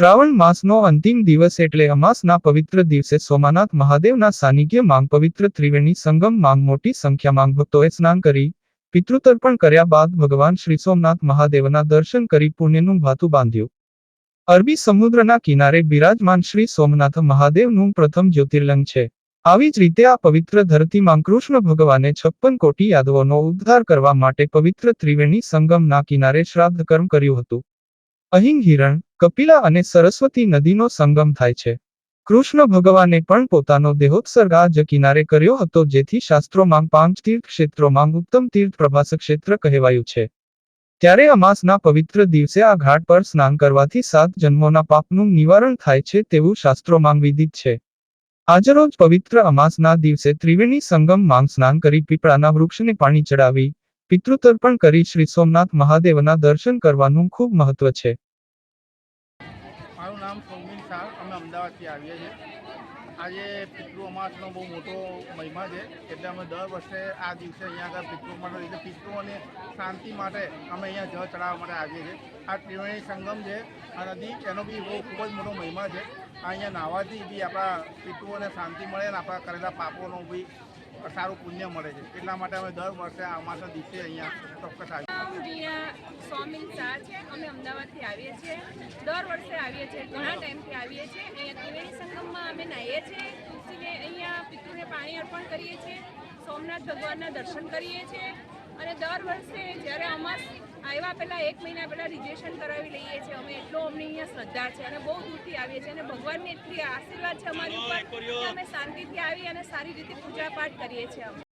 શ્રાવણ માસનો અંતિમ દિવસ એટલે અમાસના પવિત્ર દિવસે સોમાનાથ મહાદેવના સાનિધ્ય માંગ પવિત્ર ત્રિવેણી સંગમ માંગ મોટી સંખ્યામાં ભક્તોએ સ્નાન કરી, પિતૃતર્પણ કર્યા બાદ ભગવાન શ્રી સોમનાથ મહાદેવના દર્શન કરી પુણ્યનું ભાતું બાંધ્યું. અરબી સમુદ્રના કિનારે બિરાજમાન શ્રી સોમનાથ મહાદેવનું પ્રથમ જ્યોતિર્લિંગ છે. આવી જ રીતે આ પવિત્ર ધરતીમાં કૃષ્ણ ભગવાને છપ્પન કોટી યાદવોનો ઉદ્ધાર કરવા માટે પવિત્ર ત્રિવેણી સંગમના કિનારે શ્રાદ્ધ કર્મ કર્યું હતું. અહીં હિરણ કપિલા અને સરસ્વતી નદીનો સંગમ થાય છે. કૃષ્ણ ભગવાને પણ પોતાનો દેહોત્સર્ગ આ જ કિનારે કર્યો હતો જેથી શાસ્ત્રોમાં પાંચ તીર્થ ક્ષેત્રોમાં ઉત્તમ તીર્થ પ્રભાસ ક્ષેત્ર કહેવાયું છે. ત્યારે અમાસના પવિત્ર દિવસે આ ઘાટ પર સ્નાન કરવાથી સાત જન્મોના પાપનું નિવારણ થાય છે તેવું શાસ્ત્રોમાં વિદિત છે. આજરોજ પવિત્ર અમાસના દિવસે ત્રિવેણી સંગમ માંગ સ્નાન કરી પીપળાના વૃક્ષને પાણી ચડાવી, પિતૃતર્પણ કરી શ્રી સોમનાથ મહાદેવના દર્શન કરવાનું ખૂબ મહત્વ છે. મારું નામ સૌમિન શાહ, અમે અમદાવાદથી આવીએ છીએ. આજે પિતૃ અમાસનો બહુ મોટો મહિમા છે, એટલે અમે દર વર્ષે આ દિવસે અહીંયા આગળ પિતૃ માટે એટલે પિતૃઓને શાંતિ માટે અમે અહીંયા જળ ચડાવવા માટે આવીએ છીએ. આ ત્રિવેણી સંગમ છે, આ નદી, એનો બી બહુ ખૂબ જ મોટો મહિમા છે. આ અહીંયા નાહવાથી બી આપણા પિતૃઓને શાંતિ મળે અને આપણા કરેલા પાપોનો બી સારું પુણ્ય મળે છે. એટલા માટે અમે દર વર્ષે અમાસના દિવસે અહીંયા ચોક્કસ આવીએ સ્વામી શાહ છે. અમે અમદાવાદથી આવીએ છીએ. દર વર્ષે આવીએ છીએ, ઘણા ટાઈમથી આવીએ છીએ. અહીંયા ત્રિવેણી સંગમમાં અમે નાહીએ છીએ. તુલસીને અહીંયા પિતૃને પાણી અર્પણ કરીએ છીએ. સોમનાથ ભગવાનના દર્શન કરીએ છીએ. અને દર વર્ષે જ્યારે અમાસ આવ્યા પહેલાં એક મહિના પહેલાં રિજેશન કરાવી લઈએ છીએ. અમે એટલો અમને અહીંયા શ્રદ્ધા છે અને બહુ દૂરથી આવીએ છીએ અને ભગવાનની એટલી આશીર્વાદ છે અમારી ઉપર અમે શાંતિથી આવી અને સારી રીતે પૂજા પાઠ કરીએ છીએ અમે.